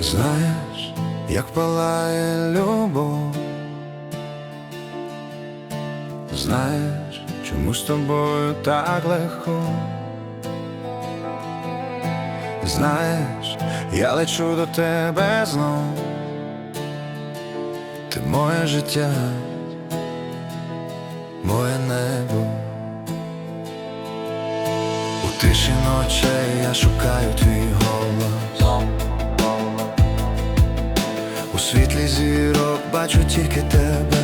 Знаєш, як палає любов, знаєш, чому з тобою так легко. Знаєш, я лечу до тебе знов, ти моє життя, моє небо. У тиші ночей я шукаю твій зірок бачу тільки тебе.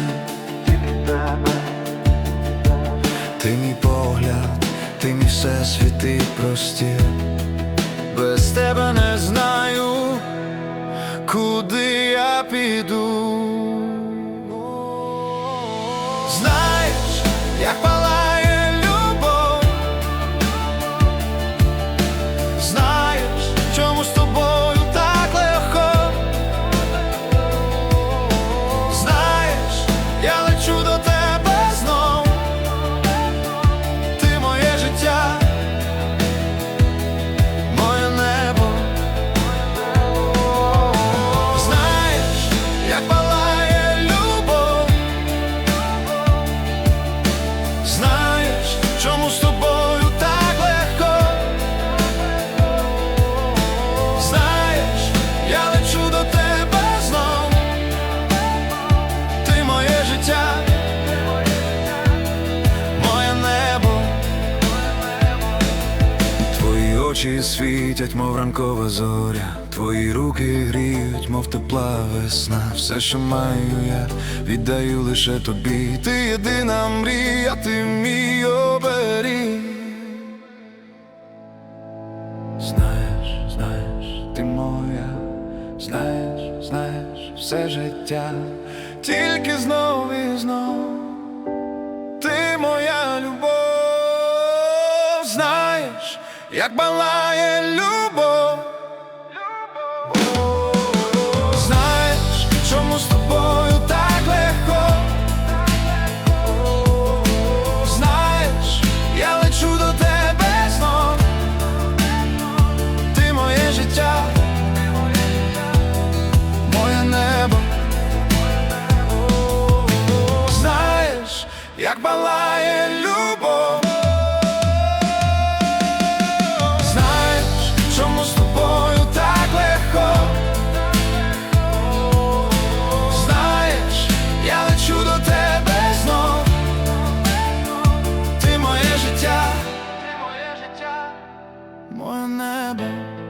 тільки тебе, Ти мій погляд, ти мій всесвіт і простір. Без тебе не знаю, куди я піду. Очі світять, мов ранкова зоря. Твої руки гріють, мов тепла весна. Все, що маю, я віддаю лише тобі. Ти єдина мрія, ти мій оберіг. Знаєш, знаєш, ти моя, знаєш, знаєш, все життя, тільки знов і знов, як балає любов. Знаєш, чому з тобою так легко? Знаєш, я лечу до тебе знов. Ти моє життя, моє небо. Знаєш, як палає любов. Ти моє життя, моє небо.